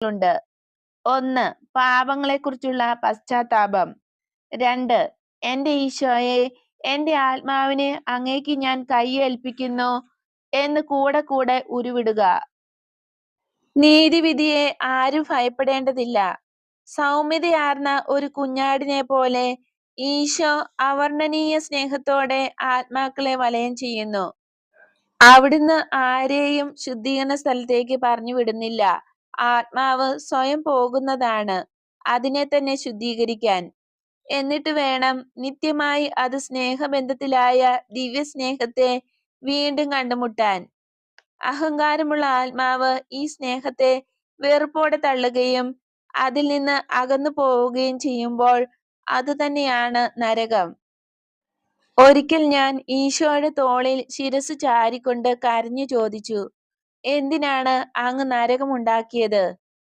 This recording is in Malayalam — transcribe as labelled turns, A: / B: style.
A: ഉണ്ട്. ഒന്ന് പാപങ്ങളെക്കുറിച്ചുള്ള പശ്ചാത്താപം. രണ്ട് എന്റെ ഈശോയെ എന്റെ ആത്മാവിനെ അങ്ങേക്ക് ഞാൻ കൈയേൽപ്പിക്കുന്നു എന്ന് കൂടെ കൂടെ ഉരുവിടുക. നീതിവിധിയെ ആരും ഭയപ്പെടേണ്ടതില്ല. സൗമ്യതയാർന്ന ഒരു കുഞ്ഞാടിനെ പോലെ ഈശോ അവർണനീയ സ്നേഹത്തോടെ ആത്മാക്കളെ വലയം ചെയ്യുന്നു. അവിടുന്ന് ആരെയും ശുദ്ധീകരണ സ്ഥലത്തേക്ക് പറഞ്ഞു വിടുന്നില്ല ആത്മാവ് സ്വയം പോകുന്നതാണ് അതിനെ തന്നെ ശുദ്ധീകരിക്കാൻ. എന്നിട്ട് വേണം നിത്യമായി അത് സ്നേഹബന്ധത്തിലായ ദിവ്യസ്നേഹത്തെ വീണ്ടും കണ്ടുമുട്ടാൻ. അഹങ്കാരമുള്ള ആത്മാവ് ഈ സ്നേഹത്തെ വെറുപ്പോടെ തള്ളുകയും അതിൽ നിന്ന് അകന്നു പോവുകയും ചെയ്യുമ്പോൾ അതുതന്നെയാണ് നരകം. ഒരിക്കൽ ഞാൻ ഈശോയുടെ തോളിൽ ശിരസ് ചാരിക്കൊണ്ട് കരഞ്ഞു ചോദിച്ചു എന്തിനാണ് അങ്ങ് നരകമുണ്ടാക്കിയത്?